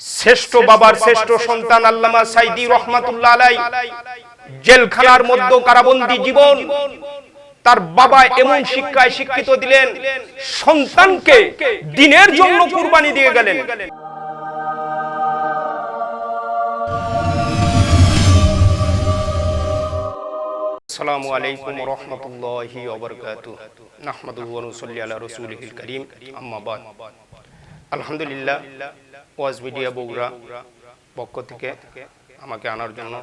শ্রেষ্ঠ বাবার শ্রেষ্ঠ সন্তান আল্লামা সাইদি রহমাতুল্লাহ আলাই। জেলখানার মধ্যে কারাবন্দী জীবন। তার বাবা এমন শিক্ষায় শিক্ষিত দিলেন সন্তানকে দিনের জন্য কুরবানি দিয়ে গেলেন। আসসালামু আলাইকুম রহমতুল্লাহি ওবরকাতু নাহমাদুহু ওয়া নুসাল্লি আলা রাসূলিহিল কারীম। আম্মা বাদ। আলহামদুলিল্লাহ ওয়াজ মিডিয়া বগুড়া পক্ষ থেকে আমাকে আনার জন্য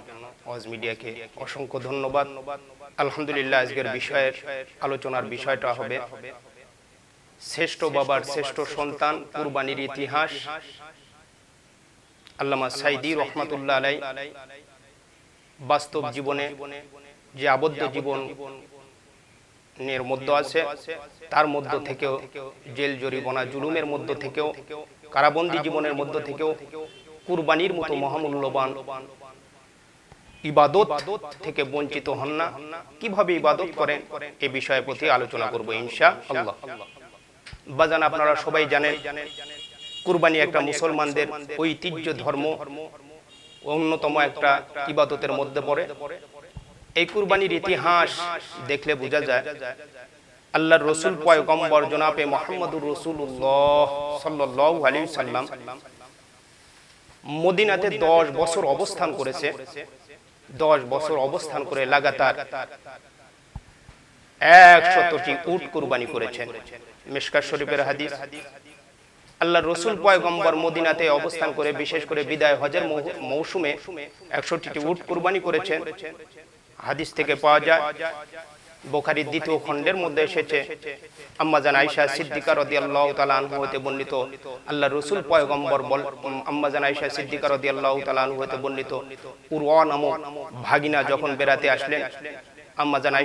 ওয়াজ মিডিয়াকে অসংখ্য ধন্যবাদ। আলহামদুলিল্লাহ আজকের বিষয়ের আলোচনার বিষয়টা হবে শ্রেষ্ঠ বাবার শ্রেষ্ঠ সন্তান কুরবানির ইতিহাস। আল্লামা সাইদি রহমাতুল্লাহ আলাই বাস্তব জীবনে যে আবদ্ধ জীবন এর মধ্যে আছে তার মধ্য থেকেও জেল জরিমানা জুলুমের মধ্য থেকেও কারাবন্দী জীবনের মধ্য থেকেও কুরবানির মতো মহামূল্যবান ইবাদত থেকে বঞ্চিত হন না। কীভাবে ইবাদত করেন? এ বিষয়ে প্রতি আলোচনা করব ইনশা আল্লাহ। বাজান আপনারা সবাই জানেন কুরবানি একটা মুসলমানদের ঐতিহ্য ধর্ম অন্যতম একটা ইবাদতের মধ্যে পড়ে। এই কুরবানির ইতিহাস দেখলে বোঝা যায় আল্লাহর রসুল পয়গম্বর জনাবে মোহাম্মদুর রসুল্লাহ সাল্লাম মদিনাতে দশ বছর অবস্থান করেছে। দশ বছর অবস্থান করে লাগাতার একশতটি উট কুরবানি করেছেন। মিশকার শরীফের হাদিস। আল্লাহ রসুল পয়গম্বর মদিনাতে অবস্থান করে, বিশেষ করে বিদায় হজের মৌসুমে একশোটি উট কুরবানি করেছেন। হাদিস থেকে পাওয়া যায় বোখারির দ্বিতীয় খণ্ডের মধ্যে এসেছে। আম্মাজান আয়েশা সিদ্দিকা রাদিয়াল্লাহু তাআলা আনহু হতে বর্ণিত। আল্লাহ রাসূল পয়গম্বর বল আম্মাজান আয়েশা সিদ্দিকা রাদিয়াল্লাহু তাআলা আনহু হতে বর্ণিত। উরওয়া নামক ভাগিনা যখন বেড়াতে আসলেন আম্মাজান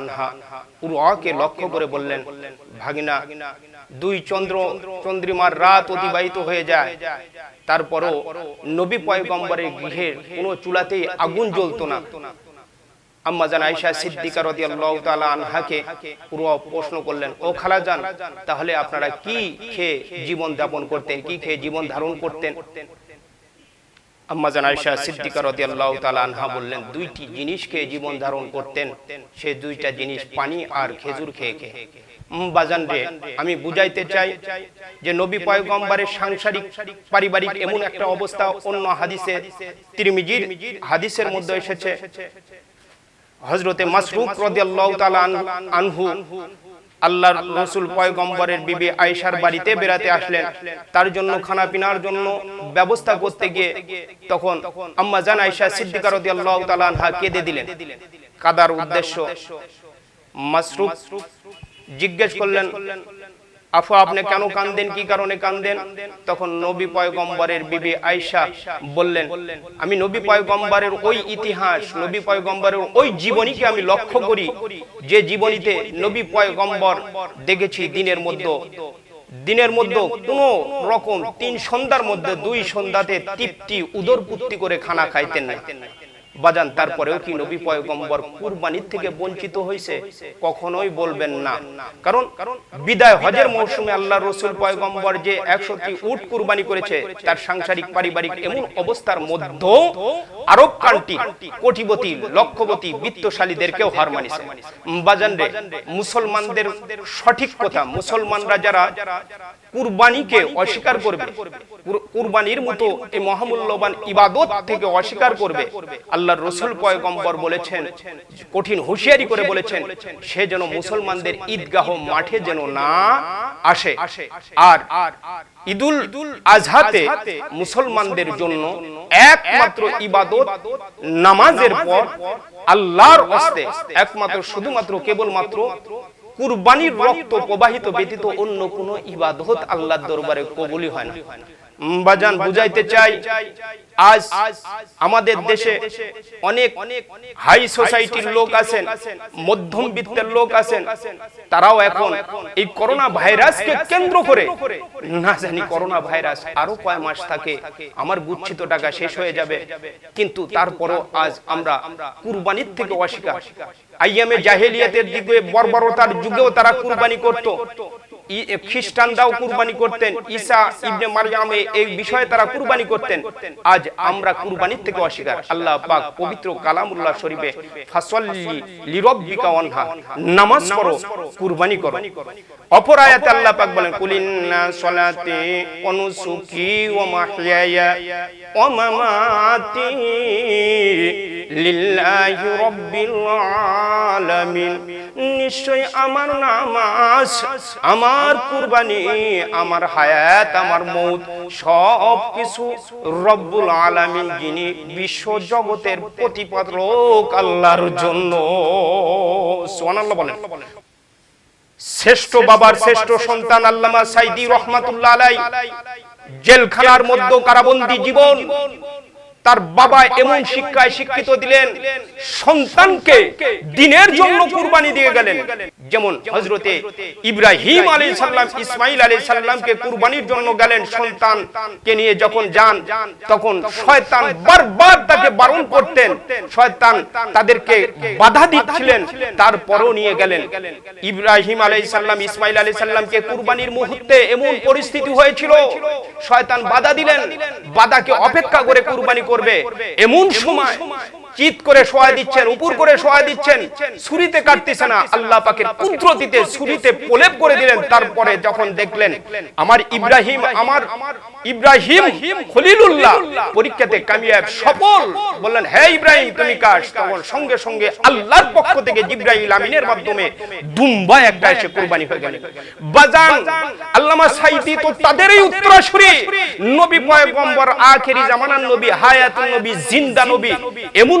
আনহা উরওয়াকে লক্ষ্য করে বললেন, ভাগিনা, দুই চন্দ্র চন্দ্রিমার রাত অতিবাহিত হয়ে যায়। তারপরও নবী পয়গম্বরের গৃহের কোনো চুলাতেই আগুন জ্বলতো না। আম্মা জান আয়েশা সিদ্দিকা রাদিয়াল্লাহু তাআলা আনহাকে পুরো প্রশ্ন করলেন, ও খালাজান, তাহলে আপনারা কি খেয়ে জীবন যাপন করতেন, কি খেয়ে জীবন ধারণ করতেন? আম্মা জান আয়েশা সিদ্দিকা রাদিয়াল্লাহু তাআলা আনহা বললেন, দুইটি জিনিস খেয়ে জীবন ধারণ করতেন, সে দুইটা জিনিস পানি আর খেজুর খেয়ে খেয়ে। আমি বুঝাইতে চাই যে নবী পয়গম্বরের সাংসারিক, পারিবারিক এমন একটা অবস্থা, অন্য হাদিসে, তিরমিজির হাদিসের মধ্যে এসেছে। হজরতে মাসরুক আনহু, আল্লাহর রসুল পয়গম্বরের বিবি আয়েশার বাড়িতে বেড়াতে আসলেন। তার জন্য খানা পিনার জন্য ব্যবস্থা করতে গিয়ে তখন আম্মা জান আয়েশা সিদ্দিকা রাদিয়াল্লাহু তাআলা আনহা কেঁদে দিলেন। কাদার উদ্দেশ্য। মাসরুক জিজ্ঞেস করলেন আফা আপনি কেন কান্দেন কি কারণে কান্দেন? তখন নবী পয়গম্বরের বিবি আয়েশা বললেন আমি নবী পয়গম্বরের ওই ইতিহাস নবী পয়গম্বরের ওই জীবনীকে আমি লক্ষ্য করি যে জীবনীতে নবী পয়গম্বর দেখেছি দিনের মধ্যে। দিনের মধ্যে কোন রকম তিন সন্ধ্যার মধ্যে দুই সন্ধ্যাতে তৃপ্তি উদরপুত্তি করে খানা খাইতেন না। বাজান, তারপরেও কি নবী পয়গম্বর কুরবানির থেকে বঞ্চিত হয়েছে কখনোই বলবেন না। কারণ বিদায় হজের মৌসুমে আল্লাহ রসুল পয়গম্বর যে একশোটি উট কুরবানি করেছে, তার সাংসারিক, পারিবারিক এমন অবস্থার মধ্যে আরব কান্ট্রি কোটিপতি, লক্ষপতি, বিত্তশালীদেরকেও হার মানিছে। বাজান রে, মুসলমানদের সঠিক কথা, মুসলমানরা যারা কুরবানিকে অস্বীকার করবে, কুরবানির মতো এই মহামূল্যবান ইবাদত থেকে অস্বীকার করবে আল্লাহর রসুল পয়গম্বর বলেছেন, কঠিন হুঁশিয়ারি করে বলেছেন, সে যেন মুসলমানদের ঈদগাহ মাঠে যেন না আসে। আর ঈদুল আজহাতে মুসলমানদের জন্য একমাত্র ইবাদত নামাজের পর আল্লাহর হস্তে একমাত্র শুধুমাত্র কেবলমাত্র কুরবানির রক্ত প্রবাহিত ব্যতীত অন্য কোন ইবাদত আল্লাহর দরবারে কবুলি হয় না। বাজান বুঝাইতে চাই, আজ আমাদের দেশে অনেক হাই সোসাইটির লোক আছেন, মধ্যম বিত্তের লোক আছেন, তারাও এখন এই করোনা ভাইরাসকে কেন্দ্র করে, না জানি করোনা ভাইরাস আরও কয় মাস থাকে, আমার গুচ্ছিত টাকা শেষ হয়ে যাবে, কিন্তু তারপরও আজ আমরা কুরবানির থেকে অস্বীকার। আইয়ামে জাহেলিয়াতের দিকে বর্বরতার যুগেও তারা কুরবানি করত খ্রিস্টানরাও কুরবানি করতেন। ঈসা ইবনে মারয়ামে এই বিষয়ে তারা কুরবানি করতেন। আজ আমরা কুরবানির থেকে অস্বীকার। আল্লাহ পাক পবিত্র কালামুল্লাহ শরীফে ফাসল্লি লিরব্বিকা ওয়ানহা, নামাজ পড়ো, কুরবানি করো। অপর আয়াতে আল্লাহ পাক বলেন, কুলিন্না সলাতি নুসুকি ওয়া মাহইয়ায়া ওয়া মামাতি লিল্লাহি রাব্বিল আলামিন। নিশ্চয় আমার নামাজ, আমার কুরবানি, আমার হায়াত, আমার মৌত, সব কিছু রব্বুল আলামিন যিনি বিশ্ব জগতের প্রতিপালক আল্লাহর জন্য। সুবহানাল্লাহ বলেন। শ্রেষ্ঠ বাবার শ্রেষ্ঠ সন্তান আল্লামা সাইদি রহমাতুল্লাহ আলাই জেলখানার মধ্যে কারাবন্দী জীবন তার বাবা এমন শিক্ষায় শিক্ষিত দিলেন, সন্তানকে দিনের জন্য কুরবানি দিয়ে গেলেন। যেমন হজরতে ইব্রাহিম আলী সাল্লাম ইসমাইল আলী সাল্লামকে কুরবানির জন্য গেলেন সন্তানকে নিয়ে যখন যান, তখন শয়তান বারবার তাকে বারণ করতেন। শয়তান তাদেরকে বাধা দিচ্ছিলেন, তারপরও নিয়ে গেলেন। ইব্রাহিম আলী সাল্লাম ইসমাইল আলী সাল্লামকে কুরবানির মুহূর্তে এমন পরিস্থিতি হয়েছিল, শয়তান বাধা দিলেন, বাধাকে অপেক্ষা করে কুরবানি করবে। এমন সময় চিত করে শোয়া দিচ্ছেন উপর করে শোয়া দিচ্ছেন ছুরিতে কাটতেছে না আল্লাহ পাকের কুদরতিতে ছুরিতে প্রলেপ করে দিলেন। তারপরে যখন দেখলেন আমার ইব্রাহিম আমার ইব্রাহিম খলিলুল্লাহ পরীক্ষাতে কামিয়াব সফল। বললেন হে ইব্রাহিম তুমি কাশ তখন সঙ্গে সঙ্গে আল্লাহর পক্ষ থেকে জিব্রাইল আমিনের মাধ্যমে দুম্বা একটা এসে কুরবানি হয়ে গেল। বাজান আল্লামা সাইদি তো তাদেরই উত্তরাসূরি। নবী পয়গম্বর আখেরি জামানার নবী হায়াতুন নবী জিন্দা নবী এমন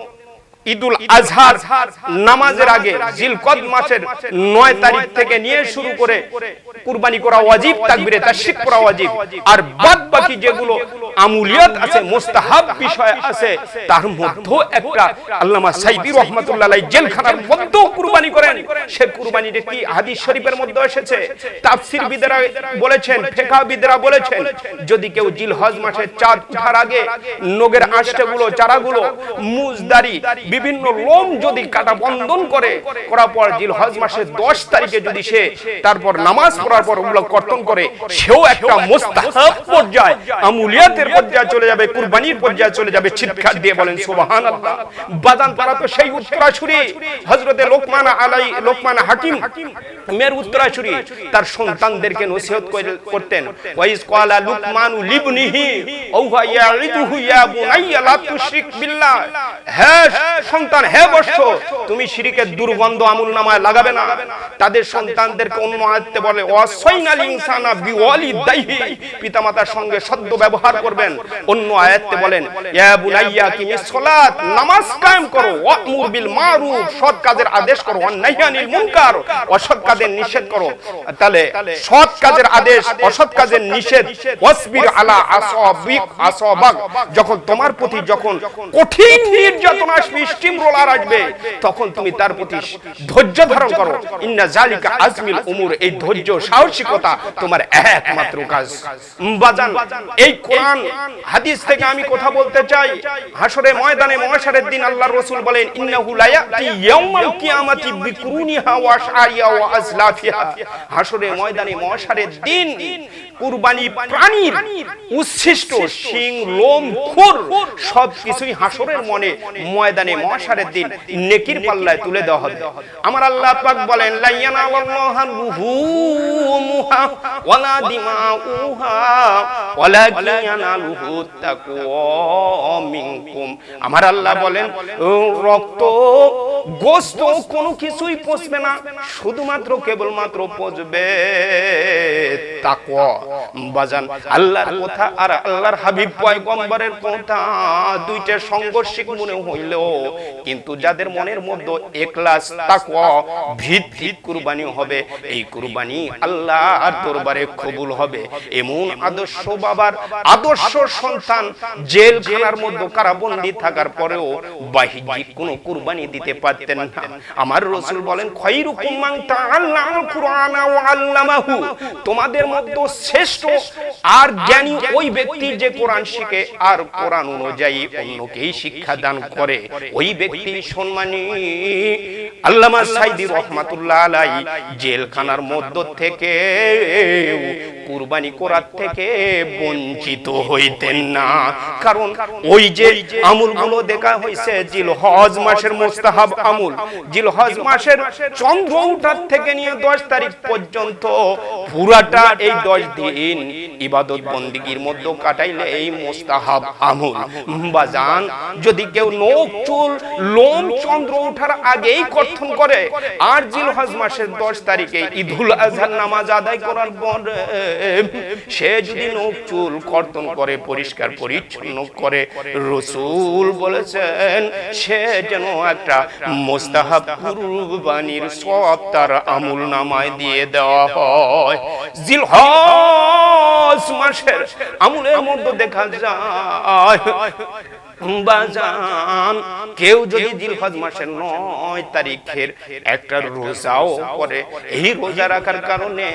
ঈদুল আজহার নামাজের আগে জিলকদ মাসের নয় তারিখ থেকে নিয়ে শুরু করে কুরবানি করা ওয়াজিব, তাকবিরে তাশরিক করা ওয়াজিব। আর বাদ বাকি যেগুলো আমুলিয়াত আছে, মুস্তাহাব বিষয় আছে, তার মধ্যে একটা আল্লামা সাইদি রহমাতুল্লাহ জেলখানার মধ্যেও কুরবানি করেন। সে কুরবানিটা কি হাদিস শরীফের মধ্যে এসেছে। তাফসীর বিদেরা বলেছেন ফিকহ বিদেরা বলেছেন, যদি কেউ জিলহজ মাসের চাঁদ উঠার আগে নগের আঁশটাগুলো, চারাগুলো, মুজদারি বিভিন্ন লোম যদি কাটা বন্ধন করে, করার পর জিলহজ মাসের 10 তারিখে যদি সে তারপর নামাজ পড়ার পর ওগুলো কর্তন করে, সেও একটা মুস্তাহাব পর্যায়, আমুলিয়াতের পর্যায়ে চলে যাবে, কুরবানির পর্যায়ে চলে যাবে চিৎকার দিয়ে বলেন, সুবহানাল্লাহ। বাদান পারা তো সেই উত্তরাসূরি হযরতে লোকমান আলাই, লোকমান হাকিম, মেয়ের উত্তরাসূরি তার সন্তানদেরকে নসিহত করতেন। ওয়াইজ ক্বালা লুকমানু লিবনিহি আওহা ইয়াইদুহু ইয়া বুনাইয়া, লা তুশরিক বিল্লাহ। হে সন্তান, হে বর্ষ, তুমি শিরিকের দুর্গন্ধ আমুল নামায় লাগাবে না। তাদের সন্তানদেরকে অন্য আয়াতে বলে ওয়াসাইনাল ইনসানা বিওয়ালিদাইহি পিতামাতার সঙ্গে সদ্য ব্যবহার করবেন। অন্য আয়াতে বলেন, ইয়া বুনাইয়া কিমিস সালাত, নামাজ কায়েম করো, ওয়ামুর বিল মারুফ। সৎ কাজের আদেশ করো ওয়ান্নাহি আনিল মুনকার। অসৎ কাজের নিষেধ করো। তাহলে সৎ কাজের আদেশ, অসৎ কাজের নিষেধ, ওয়াসবির আলা আসাবিক, আসাবাক। যখন তোমার প্রতি যখন কঠিন নির্যাতন আসবে স্টিম রোলার আসবে তখন তুমি তার প্রতি ধৈর্য ধারণ করো। ইন্না জালিকা আজমিল উমুর, এই ধৈর্য, সাহসিকতা তোমার একমাত্র কাজ। বাজান, এই কোরআন, হাদিস থেকে আমি কথা বলতে চাই। হাসরে ময়দানে মহাশারের দিন আল্লাহর রাসূল বলেন, ইন্নাহু লা ইয়াতি ইয়াউমাল কিয়ামাতি বিকুরুনিহা ওয়া আশআরিয়া ওয়া আজলাফিহা। হাসরে ময়দানে মহাশারের দিন কুরবানি প্রাণীর উচ্ছিষ্ট, শিং, লোম, খুর সব কিছুই হাসরের মনে ময়দানে মহাশারের দিন নেকির পাল্লায় তুলে দেওয়া হবে। আমার আল্লাহ পাক বলেন, লাইয়ানা আল্লাহা লুহুমুহা ওয়ালা দিমাউহা ওয়ালাকিন ইয়ানালুহু তাকওয়া মিনকুম। আমার আল্লাহ বলেন রক্ত, গোস্ত কোনো কিছুই পচবে না, শুধুমাত্র কেবলমাত্র পচবে তাকওয়া বাজান, আল্লাহর কথা আর আল্লাহর হাবিব পয়গম্বরের কথা দুইটা সংঘর্ষিক মনে হইলেও কিন্তু যাদের মনের মধ্যে একলাস তাকওয়া ভিত্তিক কুরবানি হবে, এই কুরবানি আল্লাহর দরবারে কবুল হবে। এমন আদর্শ বাবার আদর্শ সন্তান জেলখানার মধ্যে কারাবন্দী থাকার পরেও বাহ্যিক কোনো কুরবানি দিতে পারতেন না। আমার রসুল বলেন, খৈরুকুম মান তাআল্লামাল কুরআন ওয়া আল্লামাহু। তোমাদের মধ্যে শ্রেষ্ঠ আর জ্ঞানী ওই ব্যক্তি যে কোরআন শিখে আর কোরআন অনুযায়ী অন্যকেই শিক্ষা দান করে। ওই ব্যক্তি সম্মানী আল্লামা সাইদি রহমাতুল্লাহ আলাই জেলখানার মধ্য থেকে কুরবানি করার থেকে বঞ্চিত হইতেন না। কারণ ওই যে আমুলগুলো দেখা হয়েছে জিল হজ মাসের মোস্তাহাব আমুল জিল হজ মাসের চন্দ্র উঠার থেকে নিয়ে দশ তারিখ পর্যন্ত পুরাটা এই দশ দিন ইবাদত বন্দিগির মধ্যে কাটাইলে এই মোস্তাহাব আমুল। বাজান, যদি কেউ নোক চুল লোম চন্দ্র ওঠার আগেই কর্তন করে, আর জিল মাসের দশ তারিখে ঈদুল আজহার নামাজ আদায় করার পরে সে যদি নোক চুল কর্তন করে, পরিষ্কার, পরিচ্ছন্ন করে, রসুল বলেছেন, সে যেন একটা মোস্তাহাব কুরবানির সব তার আমুল নামায় দিয়ে দেওয়া হয়। জিল মাসের আমুলের মধ্যে দেখা যায় বাজান, কেউ যদি মাসের নয় তারিখের একটা রোজাও করে, এই রোজা রাখার কারণে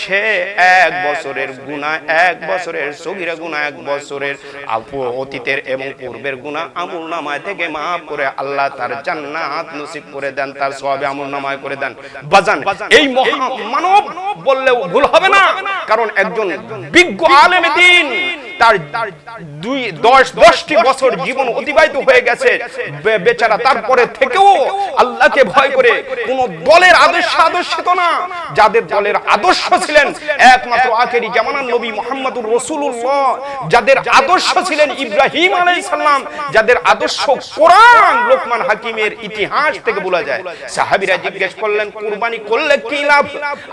সে এক বছরের গুণা এক বছরের সগিরা গুণা এক বছরের অতীতের এবং পূর্বের গুণা আমুল নামায় থেকে মাফ করে আল্লাহ তার জান্নাত নসিব করে দেন, তার সবে আমুল নামায় করে দেন। বাজান, এই মহা মানব বললেও ভুল হবে না, কারণ একজন বিজ্ঞ আলেম দিন তার দুই, দশ, দশটি বছর জীবন অতিবাহিত হয়ে গেছে। বেচারা তারপরে থেকেও আল্লাহকে ভয় করে। কোন দলের আদর্শ আদর্শিত না। যাদের দলের আদর্শ ছিলেন একমাত্র আখেরি জামানার নবী মোহাম্মদুর রসুল্লাহ যাদের আদর্শ ছিলেন ইব্রাহিম আলাইহিস সালাম। যাদের আদর্শ কোরআন লোকমান হাকিমের ইতিহাস থেকে বলা যায়। সাহাবীরা জিজ্ঞেস করলেন, কুরবানি করলে কি লাভ?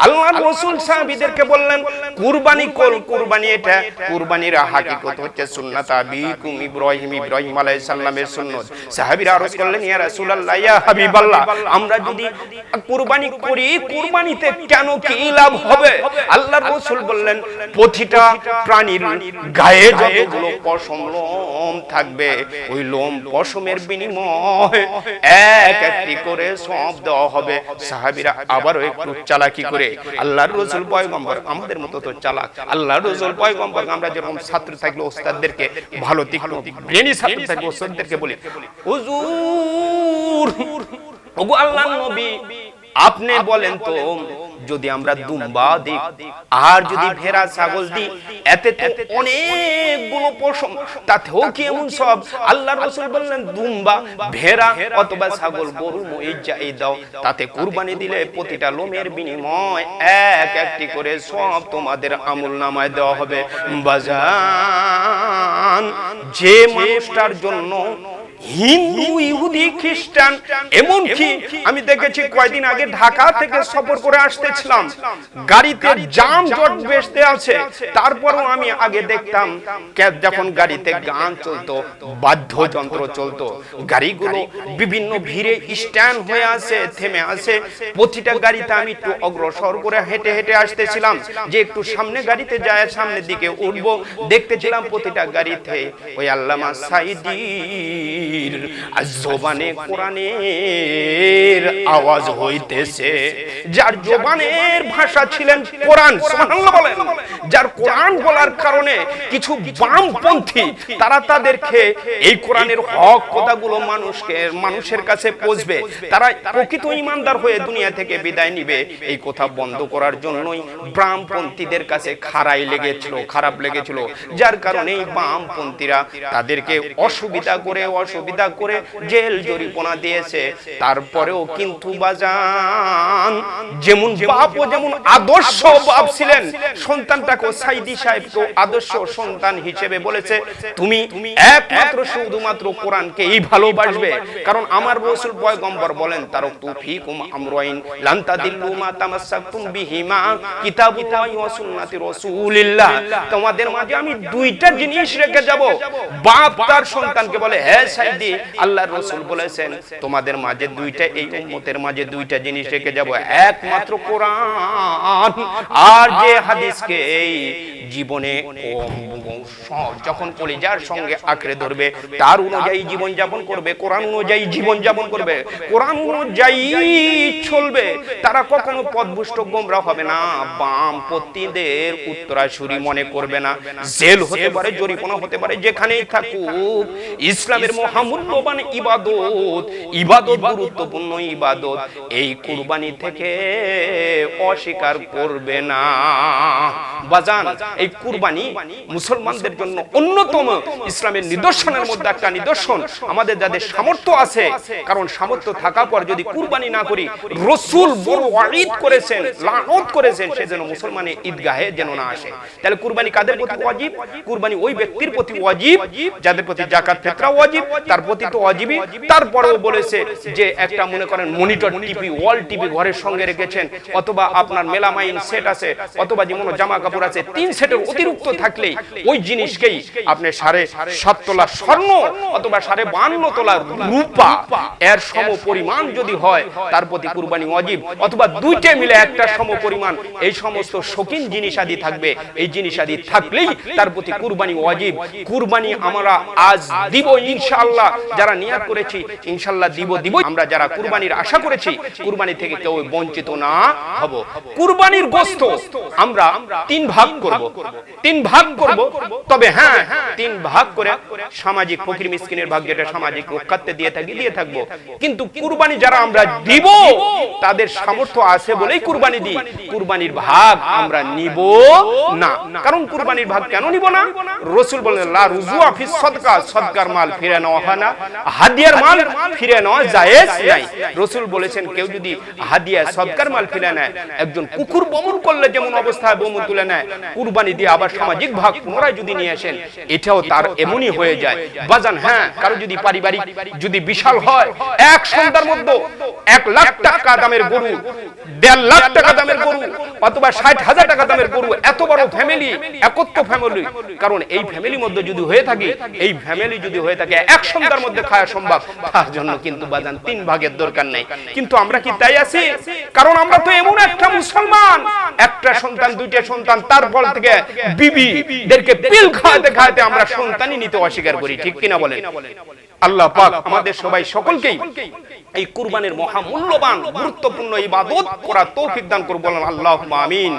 আল্লাহ রসুল সাহাবীদেরকে বললেন, কুরবানি কর, কুরবানি এটা। কুরবানির হাকিকত হচ্ছে সুন্নাত আবিকুম ইব্রাহিম ইব্রাহিম আলাইহিস সালামের সুন্নাত। সাহাবীরা আরজ করলেন, ইয়া রাসূলুল্লাহ, ইয়া হাবিবাল্লাহ, আমরা যদি কুরবানি করি, কুরবানিতে কেন কি লাভ হবে? আল্লাহর রাসূল বললেন, প্রতিটা প্রাণীর গায়ে যতগুলো পশম লোম থাকবে, ওই লোম পশমের বিনিময় এক একটি করে সব দেওয়া হবে। সাহাবীরা আবারও একটু চালাকি করে, আল্লাহর রসুল পয়গম্বর, আমাদের মতো তো চালাক, আল্লাহর রসুল পয়গম্বর, আমরা যেরকম ছাত্র থাকলে ওস্তাদদেরকে ভালো তীক্ষ্ণ ব্রেনি ছাত্র থাকলে ওস্তাদদেরকে বলি। হুজুর, ওগো আল্লাহর নবী, আপনি বলেন তো যদি আমরা দুম্বা দিই আর যদি ভেড়া ছাগল দিই এতে তো অনেকগুলো পশম। তাতেও কি এমন সব আল্লাহ রসুল বললেন দুম্বা ভেড়া অথবা ছাগল গরু মহিষ যাই দাও। তাতে কুরবানি দিলে প্রতিটা লোমের বিনিময় এক একটি করে সব তোমাদের আমল নামায় দেওয়া হবে। বাজান যে মানুষটার জন্য হিন্দু ইহুদি খ্রিস্টান এমনকি আমি দেখেছি কয়দিন আগে ঢাকা থেকে সফর করে আসতেছিলাম গাড়িতে জাম জট বেসতে আছে। তারপরও আমি আগে দেখতাম যখন গাড়িতে গান চলতো বাদ্যযন্ত্র চলতো গাড়িগুলো বিভিন্ন ভিড়ে স্ট্যান্ড হয়ে আছে থেমে আছে প্রতিটা গাড়িতে আমি একটু অগ্রসর করে হেঁটে হেঁটে আসতেছিলাম। যে একটু সামনে গাড়িতে যায় সামনের দিকে উঠবো দেখতেছিলাম প্রতিটা গাড়িতে। ওই আল্লামা আর জবানে কোরআনের আওয়াজ হইতেছে। যার জবানের ভাষা ছিলেন কোরআন, সুবহানাল্লাহ বলেন। যার কোরআন বলার কারণে কিছু বামপন্থী, তারা তাদেরকে এই কোরআনের হক কথাগুলো মানুষকে, মানুষের কাছে পৌঁছবে। তারা প্রকৃত ইমানদার হয়ে দুনিয়া থেকে বিদায় নিবে। এই কথা বন্ধ করার জন্যই বামপন্থীদের কাছে খারাই লেগেছিল, খারাপ লেগেছিল। যার কারণে এই বামপন্থীরা তাদেরকে অসুবিধা করে অসুবিধা করে জেল জরিপনা দিয়েছে। তারপরেও কিন্তু বাজান, যেমন বাপ ও যেমন আদর্শ বাপ ছিলেন সন্তানটাকে সাইদি সাহেবকে আদর্শ সন্তান হিসেবে বলেছে, তুমি একমাত্র শুধুমাত্র কোরআনকেই ভালোবাসবে। কারণ আমার রসুল পয়গম্বর বলেন, তারক তুফিকুম আমরাইন লান তাদিল্লু মা তামাসসাকতুম বিহিমা, কিতাবুল্লাহি ওয়া সুন্নাতি রাসূলিল্লাহ। তোমাদের মাঝে আমি দুইটা জিনিস রেখে যাব। বাপ তার সন্তানকে বলে হে সাইদি আল্লাহর রাসূল বলেছেন, তোমাদের মাঝে দুইটা, এই উম্মতের মাঝে দুইটা জিনিস রেখে যাব, একমাত্র কোরআন আর যে হাদিসকে এই জীবনে যখন কলিজার সঙ্গে আঁকড়ে ধরবে, তার অনুযায়ী জীবন যাপন করবে, কোরআন অনুযায়ী জীবন যাপন করবে, কোরআন অনুযায়ী চলবে। তারা কখনো পদভুষ্ট গোমরা হবে না, বাম পত্নীদের উত্তরাসুরি মনে করবে না। জেল হতে পারে জরিপনা হতে পারে, যেখানেই থাকুক। ইসলামের মহামূল্যবান ইবাদত ইবাদত গুরুত্বপূর্ণ ইবাদত, এই কুরবানি থেকে অস্বীকার করবে না। বাজান এই কুরবানি মুসলমানদের জন্য অন্যতম ইসলামের নিদর্শনের মধ্যে একটা নিদর্শন। আমাদের যাদের সামর্থ্য আছে, কারণ সামর্থ্য থাকার পর যদি কুরবানি না করি, রসুল করেছেন, লানত করেছেন সেজন্য মুসলমানের ঈদগাহে যেন না আসে। তাহলে কুরবানি কাদের প্রতি ওয়াজিব? কুরবানি ওই ব্যক্তির প্রতি ওয়াজিব, যাদের প্রতি জাকাত ফিতরা ওয়াজিব, তার প্রতি তো ওয়াজিবই। তারপরেও বলেছে যে একটা মনে করেন মনিটর টিভি, ওয়াল টিভি ঘরের সঙ্গে রেখেছেন, অথবা আপনার মেলামাইন সেট আছে, অথবা যেমন জামা কাপড় আছে, তিন সেটের অতিরিক্ত থাকলেই ওই জিনিসকেই আপনি সাড়ে সাত তোলা স্বর্ণ অথবা সাড়ে বান্ন তোলা রূপা এর সম পরিমাণ যদি হয় তার প্রতি কুরবানি ওয়াজিব অথবা দুইটা মিলে একটা সম পরিমাণ এই সমস্ত শৌখিন জিনিস আদি থাকবে এই জিনিস আদি থাকলেই তার প্রতি কুরবানি ওয়াজিব। কুরবানি আমরা আজ দিব ইনশাআল্লাহ। যারা নিয়াত করেছি ইনশাআল্লাহ দিব দিব। আমরা যারা কুরবানির আশা করেছি কুরবানি থেকে কেউ বঞ্চিত না হব। কুরবানির গোস্ত আমরা তিন ভাগ করব তিন ভাগ করব। তবে হ্যাঁ তিন ভাগ করে সামাজিক ফকির মিসকিনের ভাগ যেটা সামাজিক রক্ষার্থে দিয়ে থাকি দিয়ে থাকব। কিন্তু কুরবানি যারা আমরা দিব তাদের সামর্থ্য আছে বলেই কুরবানি দিই। কুরবানির ভাগ আমরা নিব না। কারণ কুরবানির ভাগ কেন নিব না? রসুল বলেন লা রুজু আফিস সদকা। সদকার মাল ফিরে নেওয়া হয় না। হাদিয়ার মাল ফিরে নেওয়া জায়েজ নাই। রসুল বলেছেন কেউ যদি হাদিয়া সদকার মাল ফিরে নেয় একজন কুকুর বমন করলে যেমন অবস্থায় বমন তুলে নেয়। কুরবানি দিয়ে আবার সামাজিক ভাগ পুনরায় যদি নিয়ে আসেন এটাও তার এমনই হয়ে যায়। বাজান হ্যাঁ কারও যদি পারিবারিক যদি বিশাল হয় এক সন্ধ্যার মধ্যে এক লাখ টাকা দামের গরু দেড় লাখ টাকা দামের গরু অথবা ষাট হাজার টাকা দামের গরু এত বড় ফ্যামিলি একত্র ফ্যামিলি কারণ এই ফ্যামিলির মধ্যে যদি হয়ে থাকে এই ফ্যামিলি যদি হয়ে থাকে এক সন্ধ্যার মধ্যে খাওয়া সম্ভব। তার জন্য কিন্তু বাজান তিন ভাগের দরকার নেই। কিন্তু আমরা কি তাই আছি? কারণ আমরা তো এমন একটা মুসলমান একটা সন্তান দুইটা সন্তান তার তারপর থেকে বিবি দেরকে পিল খাওয়াতে খাওয়াতে আমরা সন্তানই নিতে অস্বীকার করি, ঠিক কিনা বলেন? আল্লাহ পাক আমাদের সবাই সকলকেই এই কুরবানের মহামূল্যবান, গুরুত্বপূর্ণ ইবাদত করা তৌফিক দান করব আল্লাহ আমিন।